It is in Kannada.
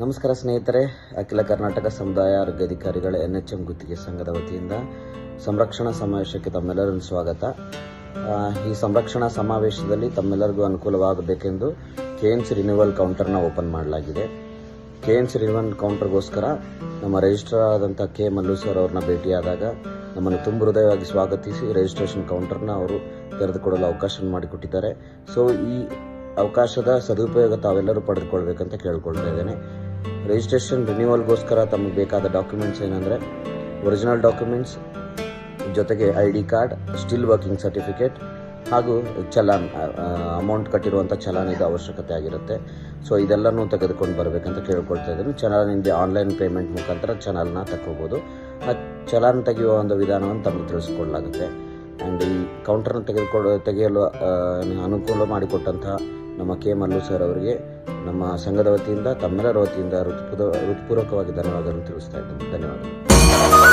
ನಮಸ್ಕಾರ ಸ್ನೇಹಿತರೆ, ಅಖಿಲ ಕರ್ನಾಟಕ ಸಮುದಾಯ ಆರೋಗ್ಯ ಅಧಿಕಾರಿಗಳ ಎನ್ ಎಚ್ ಎಂ ಗುತ್ತಿಗೆ ಸಂಘದ ವತಿಯಿಂದ ಸಂರಕ್ಷಣಾ ಸಮಾವೇಶಕ್ಕೆ ತಮ್ಮೆಲ್ಲರನ್ನು ಸ್ವಾಗತ. ಈ ಸಂರಕ್ಷಣಾ ಸಮಾವೇಶದಲ್ಲಿ ತಮ್ಮೆಲ್ಲರಿಗೂ ಅನುಕೂಲವಾಗಬೇಕೆಂದು ಕೆ ಎನ್ ಸಿ ರಿನ್ಯೂವಲ್ ಕೌಂಟರ್ನ ಓಪನ್ ಮಾಡಲಾಗಿದೆ. ಕೆ ಎನ್ ಸಿ ರಿನ್ಯೂವಲ್ ಕೌಂಟರ್ಗೋಸ್ಕರ ನಮ್ಮ ರಿಜಿಸ್ಟರ್ ಆದಂಥ ಕೆ ಮಲ್ಲು ಸರ್ ಅವ್ರನ್ನ ಭೇಟಿಯಾದಾಗ ನಮ್ಮನ್ನು ತುಂಬ ಹೃದಯವಾಗಿ ಸ್ವಾಗತಿಸಿ ರಿಜಿಸ್ಟ್ರೇಷನ್ ಕೌಂಟರ್ನ ಅವರು ತೆರೆದುಕೊಡಲು ಅವಕಾಶ ಮಾಡಿಕೊಟ್ಟಿದ್ದಾರೆ. ಸೊ ಈ ಅವಕಾಶದ ಸದುಪಯೋಗ ತಾವೆಲ್ಲರೂ ಪಡೆದುಕೊಳ್ಬೇಕಂತ ಕೇಳ್ಕೊಳ್ತಾ ಇದ್ದೇನೆ. ರಿಜಿಸ್ಟ್ರೇಷನ್ ರಿನ್ಯೂವಲ್ಗೋಸ್ಕರ ತಮಗೆ ಬೇಕಾದ ಡಾಕ್ಯುಮೆಂಟ್ಸ್ ಏನಂದರೆ ಒರಿಜಿನಲ್ ಡಾಕ್ಯುಮೆಂಟ್ಸ್ ಜೊತೆಗೆ I D card still working certificate ಹಾಗೂ ಚಲಾನ್ ಅಮೌಂಟ್ ಕಟ್ಟಿರುವಂಥ ಚಲಾನ್ ಇದು ಅವಶ್ಯಕತೆ ಆಗಿರುತ್ತೆ. ಸೊ ಇದೆಲ್ಲನೂ ತೆಗೆದುಕೊಂಡು ಬರಬೇಕಂತ ಕೇಳ್ಕೊಳ್ತಾ ಇದ್ದೀನಿ. ಚಲಾನಿಂದ ಆನ್ಲೈನ್ ಪೇಮೆಂಟ್ ಮುಖಾಂತರ ಚಲಾನ್ನ ತಗೋಬೋದು ಆ ಚಲಾನ್ ತೆಗೆಯುವ ಒಂದು ವಿಧಾನವನ್ನು ತಮಗೆ ತಿಳಿಸ್ಕೊಡ್ಲಾಗುತ್ತೆ. ಆ್ಯಂಡ್ ಈ ಕೌಂಟರ್ನ ತೆಗೆದುಕೊಳ್ಳ ತೆಗೆಯಲು ಅನುಕೂಲ ಮಾಡಿಕೊಟ್ಟಂತಹ ನಮ್ಮ ಕೆ ಮಲ್ಲು ಸರ್ ಅವರಿಗೆ ನಮ್ಮ ಸಂಘದ ವತಿಯಿಂದ ತಮ್ಮೆಲ್ಲರ ವತಿಯಿಂದ ಋತುಪೂರ್ವಕವಾಗಿ ಧನ್ಯವಾದಗಳನ್ನು ತಿಳಿಸ್ತಾ ಇದ್ದೀನಿ. ಧನ್ಯವಾದಗಳು.